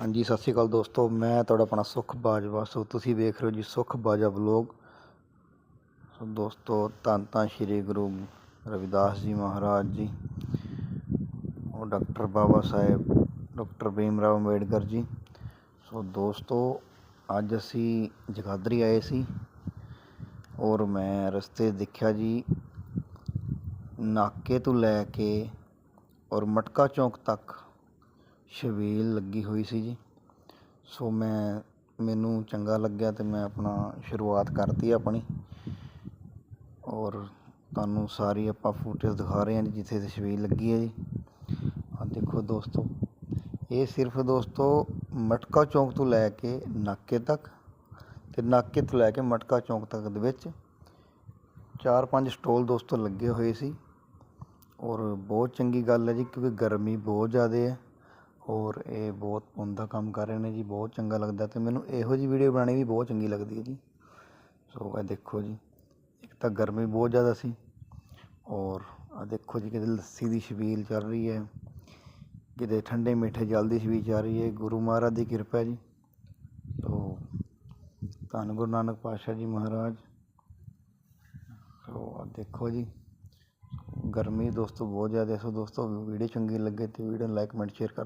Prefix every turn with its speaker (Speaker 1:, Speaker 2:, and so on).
Speaker 1: ਹਾਂਜੀ, ਸਤਿ ਸ਼੍ਰੀ ਅਕਾਲ ਦੋਸਤੋ। ਮੈਂ ਤੁਹਾਡਾ ਆਪਣਾ ਸੁਖ ਬਾਜਵਾ। ਸੋ ਤੁਸੀਂ ਵੇਖ ਰਹੇ ਹੋ ਜੀ ਸੁਖ ਬਾਜਵਾ ਵਲੋਗ। ਸੋ ਦੋਸਤੋ, ਧੰਨ ਧੰਨ ਸ਼੍ਰੀ ਗੁਰੂ ਰਵਿਦਾਸ ਜੀ ਮਹਾਰਾਜ ਜੀ ਔਰ doctor Baba Sahib, doctor Bhim Rao Ambedkar ji. So ਦੋਸਤੋ, ਅੱਜ ਅਸੀਂ ਜਗਾਦਰੀ ਆਏ ਸੀ ਔਰ ਮੈਂ ਰਸਤੇ ਦੇਖਿਆ ਜੀ, ਨਾਕੇ ਤੋਂ ਲੈ ਕੇ ਔਰ ਮਟਕਾ ਚੌਂਕ ਤੱਕ ਛਬੀਲ ਲੱਗੀ ਹੋਈ ਸੀ ਜੀ। ਸੋ ਮੈਂ, ਮੈਨੂੰ ਚੰਗਾ ਲੱਗਿਆ ਅਤੇ ਮੈਂ ਆਪਣਾ ਸ਼ੁਰੂਆਤ ਕਰਤੀ ਆਪਣੀ। ਔਰ ਤੁਹਾਨੂੰ ਸਾਰੀ ਆਪਾਂ ਫੁਟੇਜ ਦਿਖਾ ਰਹੇ ਹਾਂ ਜੀ, ਜਿੱਥੇ ਤੇ ਲੱਗੀ ਹੈ ਜੀ। ਆ ਦੇਖੋ ਦੋਸਤੋ, ਇਹ ਸਿਰਫ ਦੋਸਤੋ ਮਟਕਾ ਚੌਂਕ ਤੋਂ ਲੈ ਕੇ ਨਾਕੇ ਤੱਕ ਤੇ ਨਾਕੇ ਤੋਂ ਲੈ ਕੇ ਮਟਕਾ ਚੌਂਕ ਤੱਕ ਦੇ ਵਿੱਚ ਚਾਰ ਪੰਜ ਸਟੋਲ ਦੋਸਤੋ ਲੱਗੇ ਹੋਏ ਸੀ। ਔਰ ਬਹੁਤ ਚੰਗੀ ਗੱਲ ਹੈ ਜੀ, ਕਿਉਂਕਿ ਗਰਮੀ ਬਹੁਤ ਜ਼ਿਆਦਾ ਹੈ। ਔਰ ਇਹ ਬਹੁਤ ਪੁੰਨ ਦਾ ਕੰਮ ਕਰ ਰਹੇ ਨੇ ਜੀ, ਬਹੁਤ ਚੰਗਾ ਲੱਗਦਾ ਅਤੇ ਮੈਨੂੰ ਇਹੋ ਜਿਹੀ ਵੀਡੀਓ ਬਣਾਉਣੀ ਵੀ ਬਹੁਤ ਚੰਗੀ ਲੱਗਦੀ ਹੈ ਜੀ। ਸੋ ਇਹ ਦੇਖੋ ਜੀ, ਇੱਕ ਤਾਂ ਗਰਮੀ ਬਹੁਤ ਜ਼ਿਆਦਾ ਸੀ ਔਰ ਆ ਦੇਖੋ ਜੀ ਕਿਤੇ ਲੱਸੀ ਦੀ ਛਬੀਲ ਚੱਲ ਰਹੀ ਹੈ, ਕਿਤੇ ਠੰਡੇ ਮਿੱਠੇ ਜਲ ਦੀ ਛਬੀਲ ਚੱਲ ਰਹੀ ਹੈ, ਗੁਰੂ ਮਹਾਰਾਜ ਦੀ ਕਿਰਪਾ ਜੀ। ਤੋ ਧੰਨ ਗੁਰੂ ਨਾਨਕ ਪਾਤਸ਼ਾਹ ਜੀ ਮਹਾਰਾਜ। ਸੋ ਆ ਦੇਖੋ ਜੀ, ਗਰਮੀ ਦੋਸਤੋ ਬਹੁਤ ਜ਼ਿਆਦਾ ਸੋ ਦੋਸਤੋ ਵੀਡੀਓ ਚੰਗੀ ਲੱਗੇ ਤੇ ਵੀਡੀਓ ਨੂੰ ਲਾਈਕ ਕਮੈਂਟ ਸ਼ੇਅਰ ਕਰ